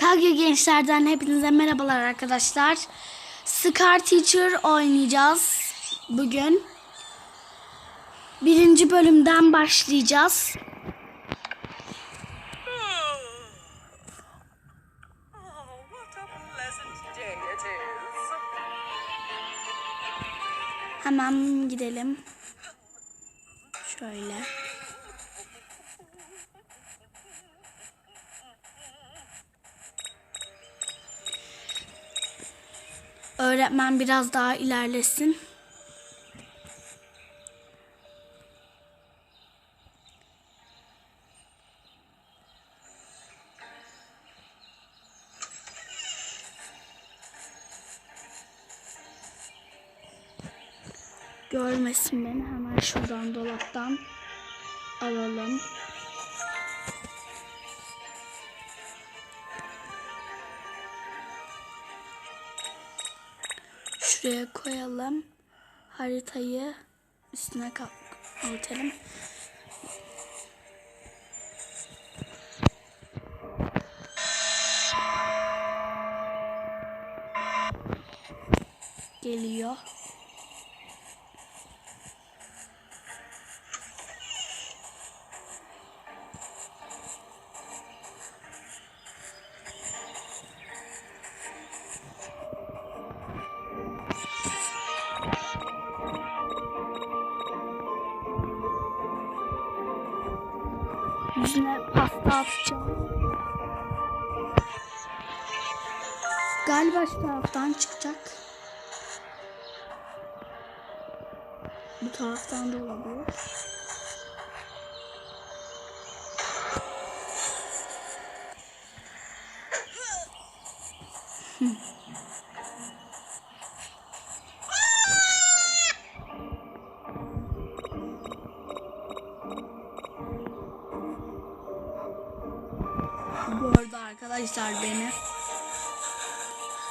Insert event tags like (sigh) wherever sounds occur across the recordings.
Kagyu Gençler'den hepinize merhabalar arkadaşlar. Scar Teacher oynayacağız bugün. Birinci bölümden başlayacağız. Hemen gidelim. Şöyle. Öğretmen biraz daha ilerlesin. Görmesin beni hemen şuradan dolaptan alalım. Şuraya koyalım. Haritayı üstüne kapatalım. Geliyor. Galiba şu taraftan çıkacak. Bu taraftan da olabilir. Bu arada arkadaşlar beni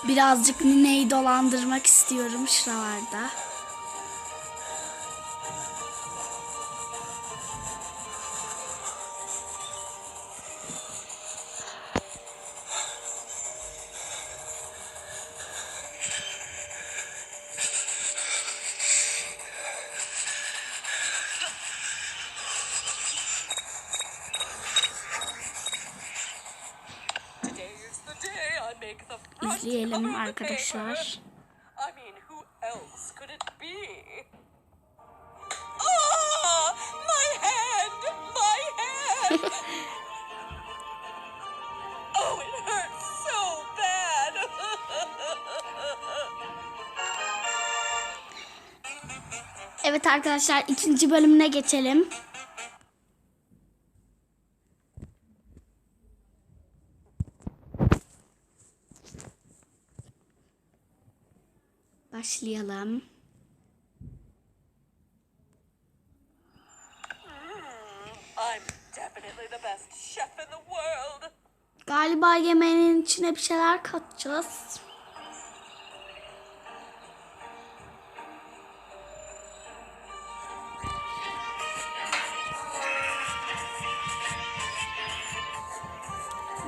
birazcık nineyi dolandırmak istiyorum şuralarda. (laughs) so bad. Evet arkadaşlar ikinci bölümüne geçelim. Başlayalım. I'm definitely the best chef in the world. Galiba yemeğinin içine bir şeyler katacağız.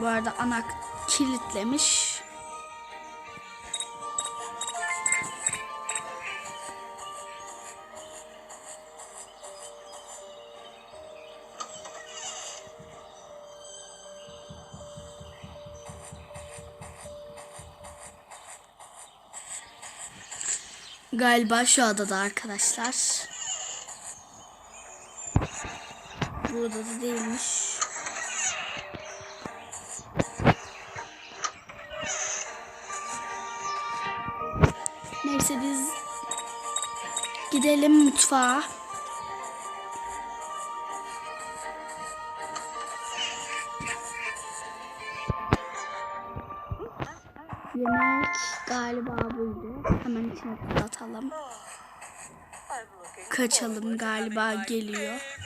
Bu arada ana kilitlemiş. Galiba şu adada arkadaşlar. Burada da değilmiş. Neyse biz gidelim mutfağa. Yemek galiba buydu. Hemen içine atalım. Kaçalım galiba geliyor.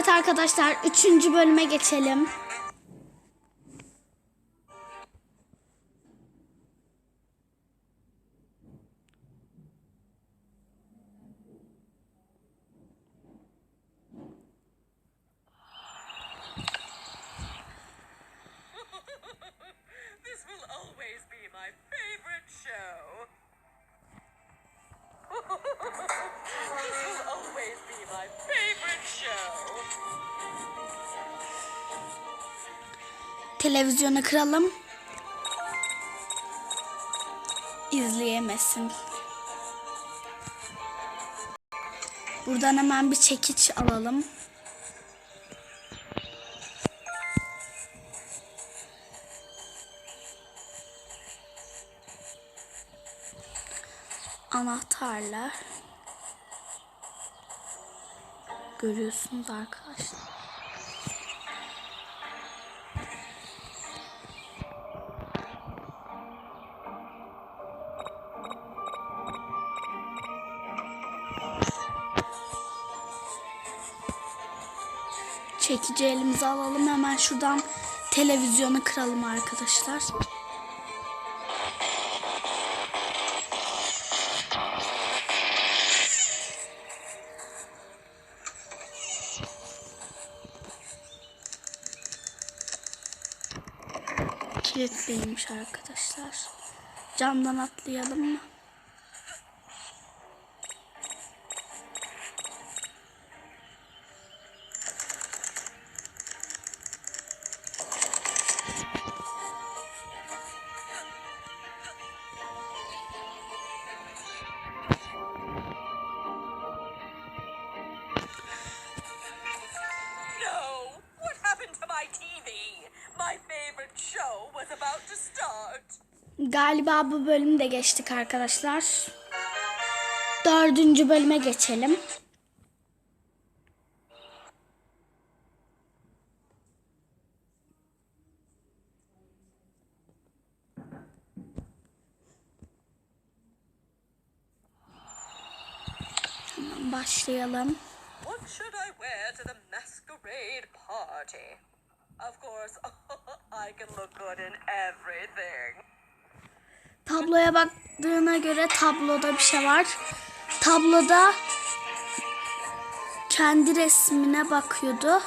Evet arkadaşlar üçüncü bölüme geçelim. Televizyonu kıralım. İzleyemesin. Buradan hemen bir çekiç alalım. Anahtarlar. Görüyorsunuz arkadaşlar. Çekici elimize alalım. Hemen şuradan televizyonu kıralım arkadaşlar. Kilitliymiş arkadaşlar. Camdan atlayalım mı? Galiba bu bölümü de geçtik arkadaşlar. Dördüncü bölüme geçelim. Hemen başlayalım. What should I wear to the masquerade party? Of course, (laughs) I can look good in everything. Tabloya baktığına göre tabloda bir şey var. Tabloda kendi resmine bakıyordu.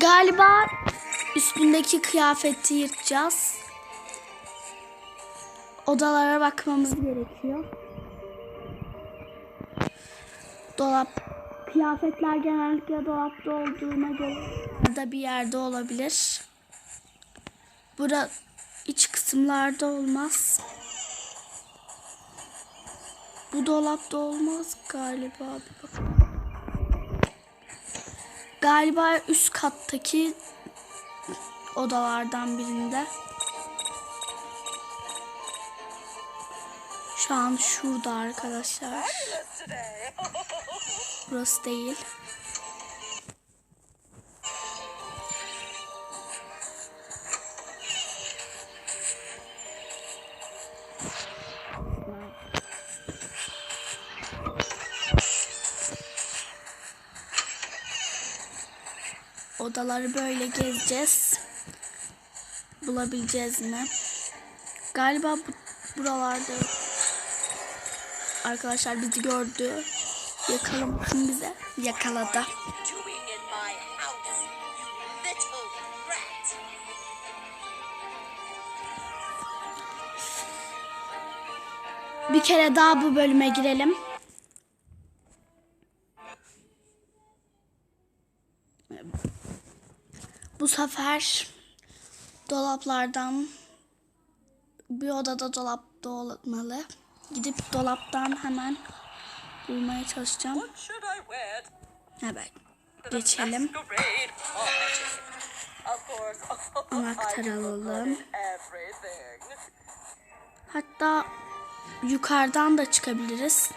Galiba üstündeki kıyafeti yırtacağız. Odalara bakmamız gerekiyor. Dolap. Kıyafetler genellikle dolapta olduğuna göre burada bir yerde olabilir. Bura iç kısımlarda olmaz. Bu dolapta olmaz galiba. Bir. Galiba üst kattaki odalardan birinde. Şu an şurada arkadaşlar. Burası değil. Odaları böyle gezeceğiz. Bulabileceğiz mi? Galiba bu, buralarda. Arkadaşlar bizi gördü. Yakalamasın bize. Yakaladı. Bir kere daha bu bölüme girelim. Bu sefer dolaplardan bir odada dolapta olmalı. Gidip dolaptan hemen bulmaya çalışacağım. Evet. Geçelim. Anahtar (laughs) alalım. Hatta yukarıdan da çıkabiliriz.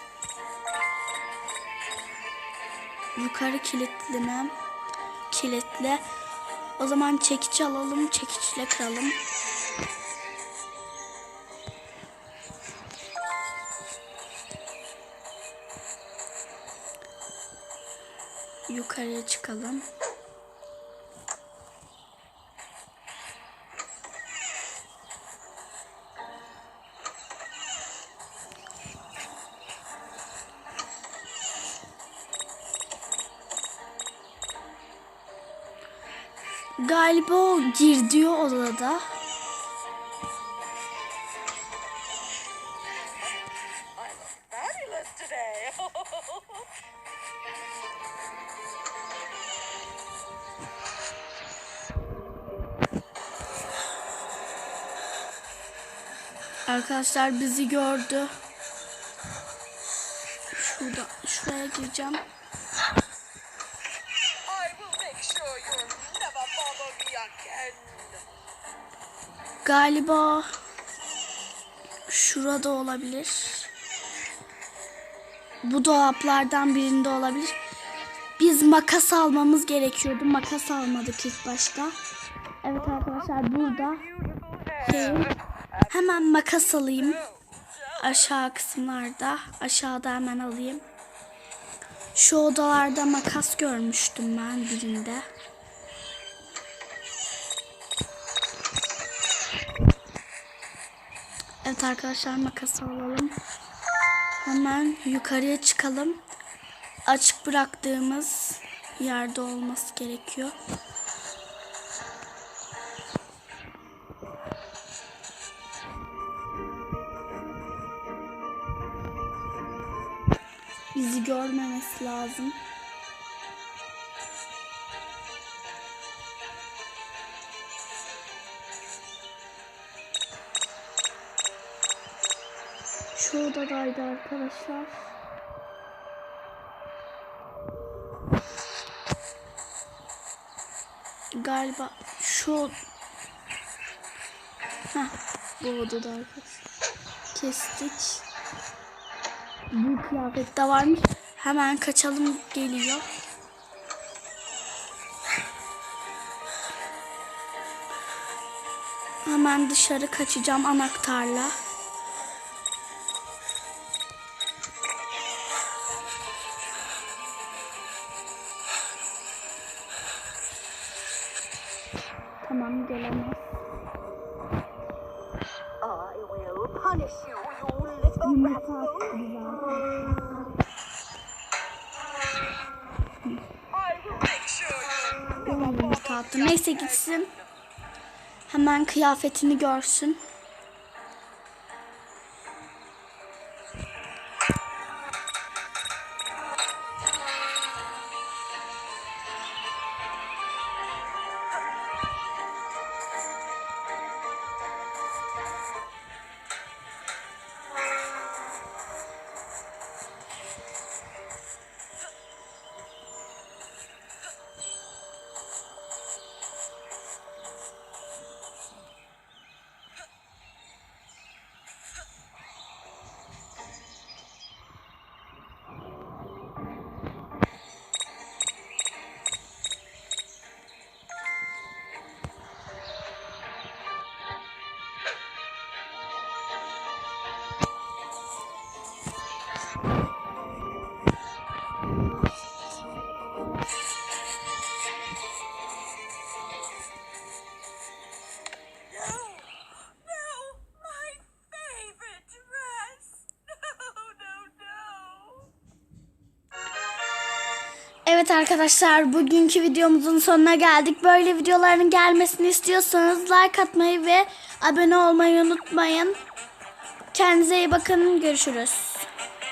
Yukarı kilitli mi? Kilitli. O zaman çekiç alalım. Çekiçle kıralım. Yukarıya çıkalım. Galiba o girdiği odada. Arkadaşlar bizi gördü. Şurada, şuraya gireceğim. Galiba şurada olabilir. Bu dolaplardan birinde olabilir. Biz makas almamız gerekiyordu. Makas almadık ilk başta. Evet arkadaşlar burada. Şey, hemen makas alayım. Aşağı kısımlarda. Aşağıda hemen alayım. Şu odalarda makas görmüştüm ben birinde. Evet arkadaşlar makas alalım. Hemen yukarıya çıkalım. Açık bıraktığımız yerde olması gerekiyor. Görmemesi lazım. Şu odadaydı arkadaşlar. Galiba şu Heh, bu odada arkadaşlar. Kestik. Bu kıyafette varmış. Hemen kaçalım geliyor. Hemen dışarı kaçacağım anahtarla. Gitsin. Hemen kıyafetini görsün. Evet arkadaşlar bugünkü videomuzun sonuna geldik. Böyle videoların gelmesini istiyorsanız like atmayı ve abone olmayı unutmayın. Kendinize iyi bakın. Görüşürüz.